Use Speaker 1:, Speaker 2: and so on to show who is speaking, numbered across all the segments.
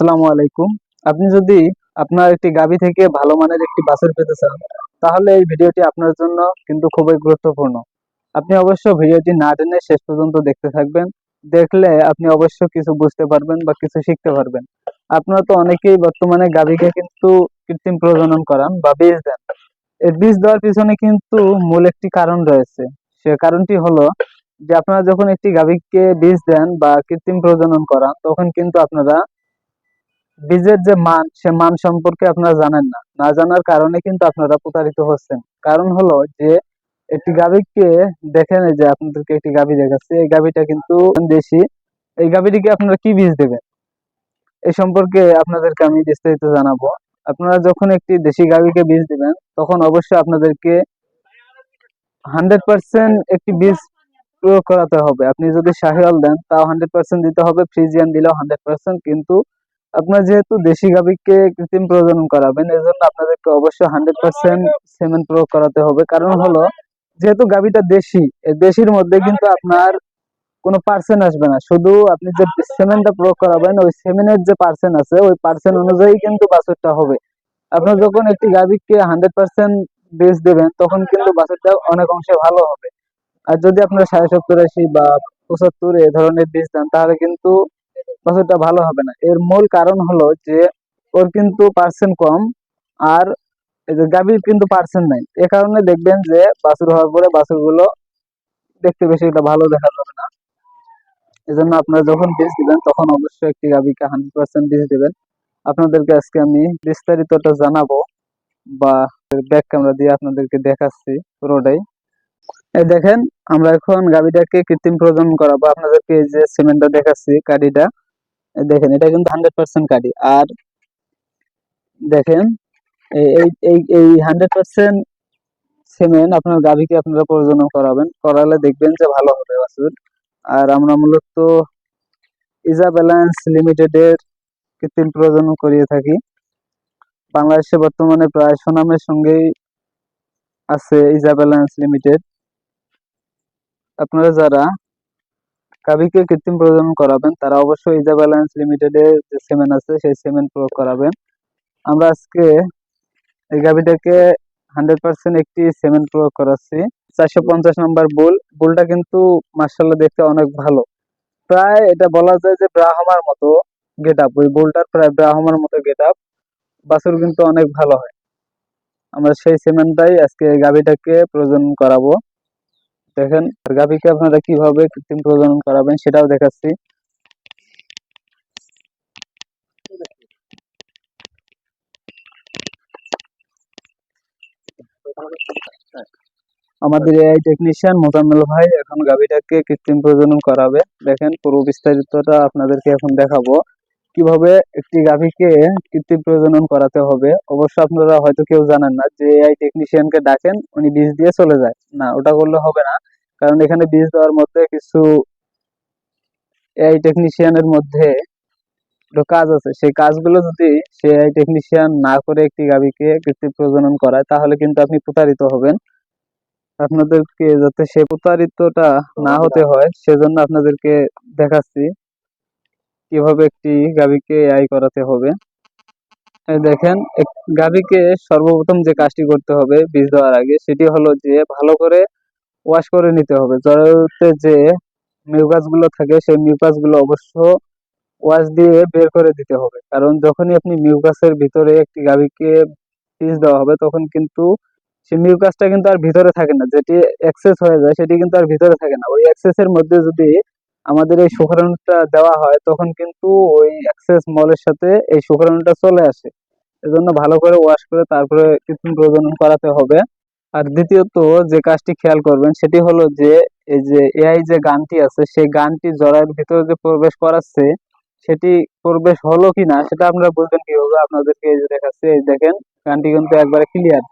Speaker 1: আসসালামু আলাইকুম। আপনি যদি আপনার একটি গাভী থেকে ভালো মানের একটি বাছুর পেতে চান, তাহলে এই ভিডিওটি আপনার জন্য কিন্তু খুবই গুরুত্বপূর্ণ। আপনি অবশ্য ভিডিওটি না টেনে শেষ পর্যন্ত দেখতে থাকবেন। দেখলে আপনি অবশ্য কিছু বুঝতে পারবেন বা কিছু শিখতে পারবেন। আপনারা তো অনেকেই বর্তমানে গাভীকে কিন্তু কৃত্রিম প্রজনন করান বা বীজ দেন। এই বীজ দেওয়ার পিছনে কিন্তু মূল একটি কারণ রয়েছে। সে কারণটি হলো যে আপনারা যখন একটি গাভীকে বীজ দেন বা কৃত্রিম প্রজনন করান, তখন কিন্তু আপনারা বীজের যে মান, সে মান সম্পর্কে আপনারা জানেন না। না জানার কারণে কিন্তু আপনারা প্রতারিত হচ্ছেন। কারণ হলো যে, একটি গাভীকে দেখেন যে আপনাদেরকে একটি গাভী দেখাচ্ছে। এই গাভীটা কিন্তু দেশি। এই গাভীটিকে আপনারা কি বীজ দেবেন? এই সম্পর্কে আপনাদেরকে আমি বিস্তারিত জানাব। আপনারা যখন একটি দেশি গাভীকে বীজ দিবেন, তখন অবশ্যই আপনাদেরকে হান্ড্রেড পার্সেন্ট একটি বীজ প্রয়োগ করাতে হবে। আপনি যদি শাহিওয়াল দেন, তাও হান্ড্রেড পার্সেন্ট দিতে হবে, ফ্রিজিয়ান দিলেও হান্ড্রেড পার্সেন্ট। কিন্তু আপনার যেহেতু দেশি গাভীকে কৃত্রিম প্রজনন করাবেন এই জন্য আপনাদেরকে অবশ্যই হান্ড্রেড পার্সেন্ট সিমেন্ট প্রয়োগ করাতে হবে। কারণ হলো, যেহেতু গাভীটা দেশি দেশির মধ্যে কিন্তু আপনার কোনো পার্সেন্ট আসবে না। শুধু আপনি যে সিমেন্টটা প্রয়োগ করাবেন, ওই সিমেন্টের যে পার্সেন্ট আছে, ওই পার্সেন্ট অনুযায়ী কিন্তু বাছুরটা হবে। আপনার যখন একটি গাভীকে হান্ড্রেড পার্সেন্ট বেচ দেবেন, তখন কিন্তু বাছুরটা অনেক অংশে ভালো হবে। আর যদি আপনার সাড়ে সত্তর আশি বা পঁচাত্তর এ ধরনের বীজ দেন, তাহলে কিন্তু বাছুরটা ভালো হবে না। এর মূল কারণ হলো যে, ওর কিন্তু পার্সেন্ট কম আর এই যে গাভীর কিন্তু পার্সেন্ট নাই। এ কারণে দেখবেন যে বাছুর হওয়ার পরে বাছুরগুলো দেখতে বেশি এটা ভালো দেখা যাবে না। এজন্য আপনারা যখন বীজ দিবেন, তখন অবশ্যই একটি গাভীকে হান্ড্রেড পার্সেন্ট বীজ দেবেন। আপনাদেরকে আজকে আমি বিস্তারিতটা জানাব বা ব্যাক ক্যামেরা দিয়ে আপনাদেরকে দেখাচ্ছি পুরোটাই। এই দেখেন, আমরা এখন গাভীটাকে কৃত্রিম প্রজনন করাবো। আপনাদেরকে এই যে সিমেন্টটা দেখাচ্ছি, কাঠিটা। দেখেন, এটা কিন্তু হান্ড্রেড পার্সেন্ট কাঠি। আর দেখেন, এই হান্ড্রেড পার্সেন্ট সিমেন্ট আপনার গাভীকে আপনারা প্রয়োজন করাবেন। করালে দেখবেন যে ভালো হবে বাছুর। আর আমরা মূলত ইজা ব্যালেন্স লিমিটেডের কৃত্রিম প্রয়োজন করিয়ে থাকি। বাংলাদেশে বর্তমানে প্রায় সুনামের সঙ্গেই আছে ইজা ব্যালেন্স লিমিটেড আপনারা যারা গাভীকে কৃত্রিম প্রজনন করাবেন, তারা অবশ্যই ব্যালেন্স লিমিটেডের যে সিমেন্ট আছে, সেই সিমেন্ট প্রয়োগ করাবেন। আমরা আজকে এই গাভীটাকে হান্ড্রেড পার্সেন্ট একটি সিমেন্ট প্রয়োগ করাচ্ছি। চারশো পঞ্চাশ নম্বর বুল, বুলটা কিন্তু মার্শাল্লাহ দেখতে অনেক ভালো। প্রায় এটা বলা যায় যে ব্রাহ্মার মতো গেট আপ ওই বুলটার প্রায় ব্রাহ্মার মতো গেট আপ বাছুর কিন্তু অনেক ভালো হয়। আমরা সেই সিমেন্টটাই আজকে গাভীটাকে প্রজনন করাবো। দেখেন, গাভীকে আপনারা কীভাবে কৃত্রিম প্রজনন করাবেন সেটাও দেখাচ্ছি। আমাদের এআই টেকনিশিয়ান মোজাম্মেল ভাই এখন গাভীটাকে কৃত্রিম প্রজনন করাবে। দেখেন, পুরো বিস্তারিতটা আপনাদেরকে এখন দেখাবো। কীভাবে একটি গাভীকে কৃত্রিম প্রজনন করাতে হবে? অবশ্য আপনারা হয়তো কেউ জানেন না যে এআই টেকনিশিয়ানকে ডাকেন, উনি বীজ দিয়ে চলে যায়। না, ওটা করলে হবে না। কারণ এখানে বীজ দেওয়ার মধ্যে কিছু এআই টেকনিশিয়ানের মধ্যে কাজ আছে। সেই কাজগুলো যদি সে এআই টেকনিশিয়ান না করে একটি গাভীকে কৃত্রিম প্রজনন করায়, তাহলে কিন্তু আপনি প্রতারিত হবেন। আপনাদেরকে যাতে সে প্রতারিতটা না হতে হয়, সেজন্য আপনাদেরকে দেখাচ্ছি। কীভাবে একটি গাভীকে এআই করাতে হবে? দেখেন গাভীকে সর্বপ্রথম যে কাজটি করতে হবে বীজ দেওয়ার আগে, সেটি হলো যে ভালো করে ওয়াশ করে নিতে হবে। জরায়ুতে যে মিউকাসগুলো থাকে, সেই মিউকাসগুলো অবশ্য ওয়াশ দিয়ে বের করে দিতে হবে। কারণ যখনই আপনি মিউকাসের ভিতরে একটি গাভীকে বীজ দেওয়া হবে, তখন কিন্তু সেই মিউকাসটা কিন্তু আর ভিতরে থাকে না। যেটি এক্সেস হয়ে যায়, সেটি কিন্তু আর ভিতরে থাকে না। ওই এক্সেস এর মধ্যে যদি আমাদের এই শুক্রাণুটা দেওয়া হয়, তখন কিন্তু ওই এক্সেস মলের সাথে এই শুক্রাণুটা চলে আসে। এজন্য ভালো করে ওয়াশ করে তারপরে কৃত্রিম প্রজনন করাতে হবে। আর দ্বিতীয়ত যে কাজটি খেয়াল করবেন, সেটি হলো যে এই যে এআই যে গানটি আছে, সেই গানটি জরায়ের ভিতরে যে প্রবেশ করাচ্ছে, সেটি প্রবেশ হলো কিনা সেটা আপনারা বুঝবেন কীভাবে। আপনাদেরকে এই যে দেখাচ্ছে, এই দেখেন, গানটি কিন্তু একবারে ক্লিয়ার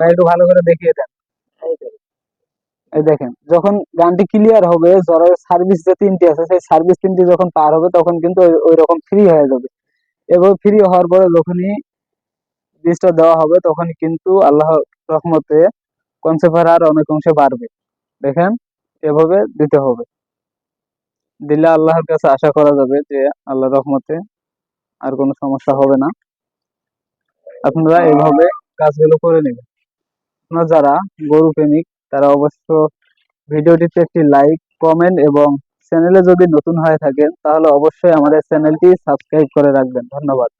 Speaker 1: তাই একটু ভালো করে দেখিয়ে দেন। এই দেখেন, যখন গানটি ক্লিয়ার হবে জরায়ের সার্ভিস যে তিনটি আছে, সেই সার্ভিস তিনটি যখন পার হবে, তখন কিন্তু ওই- রকম ফ্রি হয়ে যাবে। এবং ফ্রি হওয়ার পরে যখনই বীজটা দেওয়া হবে তখন কিন্তু আল্লাহ রহমতে কনসেপ্ট আর অনেক অংশে বাড়বে। দেখেন, এভাবে দিতে হবে। দিলে আল্লাহর কাছে আশা করা যাবে যে আল্লাহ রহমতে আর কোনো সমস্যা হবে না। আপনারা এভাবে কাজগুলো করে নেবেন। আপনারা যারা গরু প্রেমিক তারা অবশ্য ভিডিওটিতে একটি লাইক কমেন্ট এবং চ্যানেলে যদি নতুন হয়ে থাকেন, তাহলে অবশ্যই আমাদের চ্যানেলটি সাবস্ক্রাইব করে রাখবেন। ধন্যবাদ।